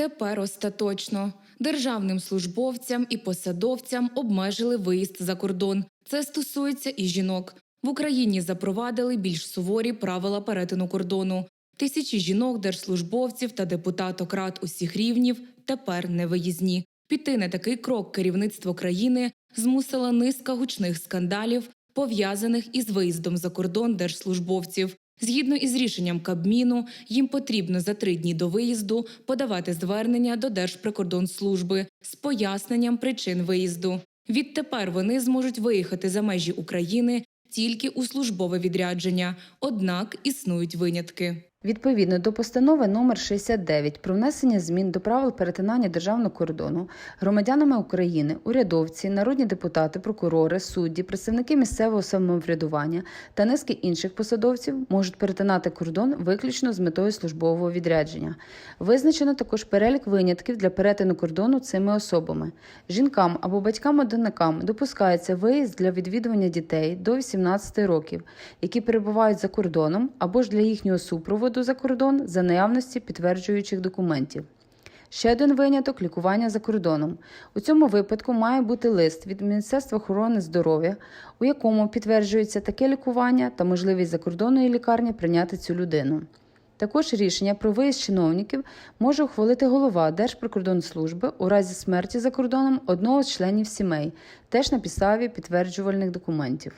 Тепер остаточно державним службовцям і посадовцям обмежили виїзд за кордон. Це стосується і жінок. В Україні запровадили більш суворі правила перетину кордону. Тисячі жінок, держслужбовців та депутаток рад усіх рівнів тепер не виїзні. Піти на такий крок керівництво країни змусила низка гучних скандалів, пов'язаних із виїздом за кордон держслужбовців. Згідно із рішенням Кабміну, їм потрібно за три дні до виїзду подавати звернення до Держприкордонслужби з поясненням причин виїзду. Відтепер вони зможуть виїхати за межі України тільки у службове відрядження, однак існують винятки. Відповідно до постанови номер 69 про внесення змін до правил перетинання державного кордону громадянами України, урядовці, народні депутати, прокурори, судді, представники місцевого самоврядування та низки інших посадовців можуть перетинати кордон виключно з метою службового відрядження. Визначено також перелік винятків для перетину кордону цими особами. Жінкам або батькам-одинакам допускається виїзд для відвідування дітей до 18 років, які перебувають за кордоном, або ж для їхнього супроводу за кордон за наявності підтверджуючих документів. Ще один виняток лікування за кордоном. У цьому випадку має бути лист від Міністерства охорони здоров'я, у якому підтверджується таке лікування та можливість закордонної лікарні прийняти цю людину. Також рішення про виїзд чиновників може ухвалити голова Держприкордонслужби у разі смерті за кордоном одного з членів сімей, теж на підставі підтверджувальних документів.